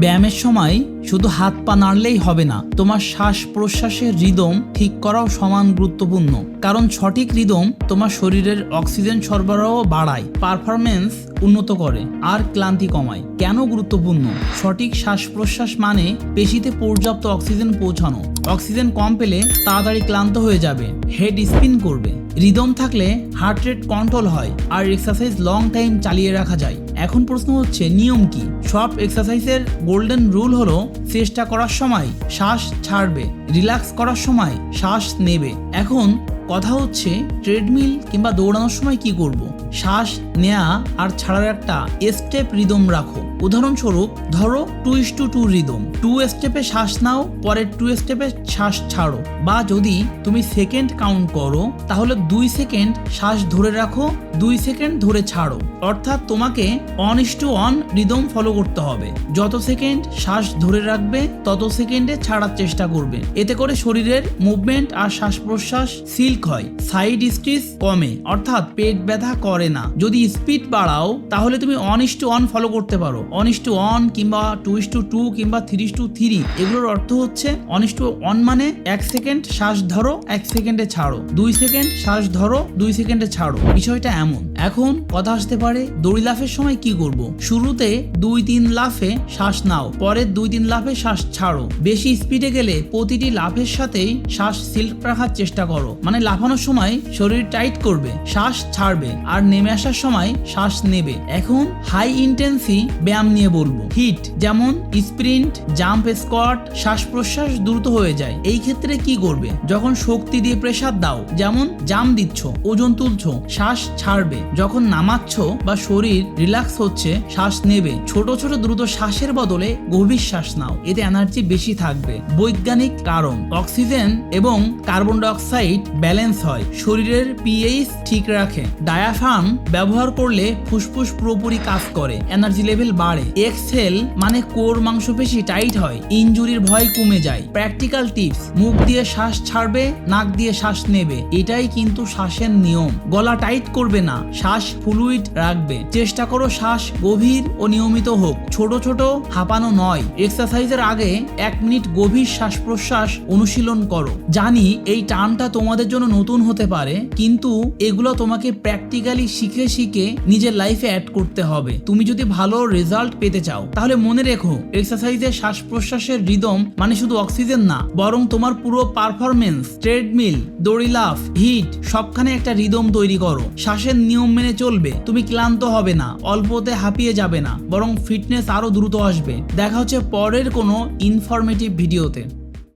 ব্যায়ামের সময় শুধু হাত পা নাড়লেই হবে না, তোমার শ্বাস প্রশ্বাসের রিদম ঠিক করাও সমান গুরুত্বপূর্ণ। কারণ সঠিক রিদম তোমার শরীরের অক্সিজেন সরবরাহ বাড়ায় পারফরমেন্স উন্নত করে, আর ক্লান্তি কমায়। কেন গুরুত্বপূর্ণ? সঠিক শ্বাস প্রশ্বাস মানে পেশিতে পর্যাপ্ত অক্সিজেন পৌঁছানো। অক্সিজেন কম পেলে তাড়াতাড়ি ক্লান্ত হয়ে যাবে হেড স্পিন করবে। রিদম থাকলে হার্ট রেট কন্ট্রোল হয়, আর এক্সারসাইজ লং টাইম চালিয়ে রাখা যায়। এখন প্রশ্ন হচ্ছে, নিয়ম কি? সব এক্সারসাইজের গোল্ডেন রুল হলো, চেষ্টা করার সময় শ্বাস ছাড়বে রিল্যাক্স করার সময় শ্বাস নেবে। এখন কথা হচ্ছে ট্রেডমিল কিংবা দৌড়ানোর সময় কি করব? শ্বাস নেয়া আর ছাড়ার একটা স্টেপ রিদম রাখো। উদাহরণস্বরূপ, ধরো two is to two rhythm two স্টেপে শ্বাস নাও, পরের টু স্টেপে শ্বাস ছাড়ো। বা যদি তুমি সেকেন্ড কাউন্ট করো, তাহলে দুই সেকেন্ড শ্বাস ধরে রাখো, দুই সেকেন্ড ধরে ছাড়ো। অর্থাৎ তোমাকে one is to one rhythm follow করতে হবে। যত সেকেন্ড শ্বাস ধরে রাখবে, তত সেকেন্ডে ছাড়ার চেষ্টা করবে। এতে করে শরীরের মুভমেন্ট আর শ্বাস প্রশ্বাস সিল্ক হয়। সাইড স্টিচ কমে, অর্থাৎ পেট ব্যথা করে না। যদি স্পিড বাড়াও, তাহলে তুমি one is to one follow করতে পারো। অন ইস টু অন কিংবা টু ইস টু টু কিংবা থ্রি ইস টু থ্রি এগুলোর অর্থ হচ্ছে অন ইস টু অন মানে এক সেকেন্ড শ্বাস ধরো, এক সেকেন্ডে ছাড়ো। দুই সেকেন্ড শ্বাস ধরো, দুই সেকেন্ডে ছাড়ো। বিষয়টা এমন। এখন কথা আসতে পারে, দড়ি লাফের সময় কি করব? শুরুতে দুই তিন লাফে শ্বাস নাও পরের দুই তিন লাফে শ্বাস ছাড়ো। বেশি স্পিডে গেলে প্রতিটি লাফের সাথেই শ্বাস সিল্ক রাখার চেষ্টা করো। মানে লাফানোর সময় শরীর টাইট করবে, শ্বাস ছাড়বে, আর নেমে আসার সময় শ্বাস নেবে। এখন হাই ইন্টেন্সি ব্যায়াম নিয়ে বলব। হিট, যেমন স্প্রিন্ট, জাম্প, স্কোয়াট, শ্বাস প্রশ্বাস দ্রুত হয়ে যায়। এই ক্ষেত্রে কি করবে? যখন শক্তি দিয়ে প্রেসার দাও, যেমন জাম দিচ্ছ, ওজন তুলছো, শ্বাস ছাড়বে। যখন নামাচ্ছ বা শরীর রিল্যাক্স হচ্ছে, শ্বাস নেবে। ছোট ছোট, দ্রুত শ্বাসের বদলে গভীর শ্বাস নাও। এতে এনার্জি বেশি থাকবে। বৈজ্ঞানিক কারণ অক্সিজেন এবং কার্বন ডাইঅক্সাইড ব্যালেন্স হয়। শরীরের পিএইচ ঠিক রাখে। ডায়াফ্রাম ব্যবহার করলে ফুসফুস পুরোপুরি কাজ করে। এনার্জি লেভেল বাড়ে। এক্সেল মানে কোর মাংসপেশি টাইট হয়। ইঞ্জুরির ভয় কমে যায়। প্র্যাকটিক্যাল টিপস মুখ দিয়ে শ্বাস ছাড়বে, নাক দিয়ে শ্বাস নেবে। এটাই কিন্তু শ্বাসের নিয়ম। গলা টাইট করবে না। শ্বাস ফ্লুইড রাখবে। চেষ্টা করো শ্বাস গভীর ও নিয়মিত হোক। ছোট ছোট হাঁপানো নয়। এক্সারসাইজের আগে এক মিনিট গভীর শ্বাস প্রশ্বাস অনুশীলন করো। জানি এই টার্মটা তোমাদের জন্য নতুন হতে পারে, কিন্তু এগুলো তোমাকে প্র্যাকটিক্যালি শিখে শিখে নিজের লাইফে অ্যাড করতে হবে। তুমি যদি ভালো রেজাল্ট পেতে চাও, তাহলে মনে রেখো এক্সারসাইজের শ্বাস প্রশ্বাসের রিদম মানে শুধু অক্সিজেন না, বরং তোমার পুরো পারফরমেন্স ট্রেডমিল দড়ি লাফ হিট সবখানে একটা রিদম তৈরি করো। শ্বাসের নিয়ম মেনে চলবে, তুমি ক্লান্ত হবে না, অল্পতে হাঁপিয়ে যাবে না, বরং ফিটনেস আরও দ্রুত আসবে। দেখা হচ্ছে পরের কোনো ইনফরমেটিভ ভিডিওতে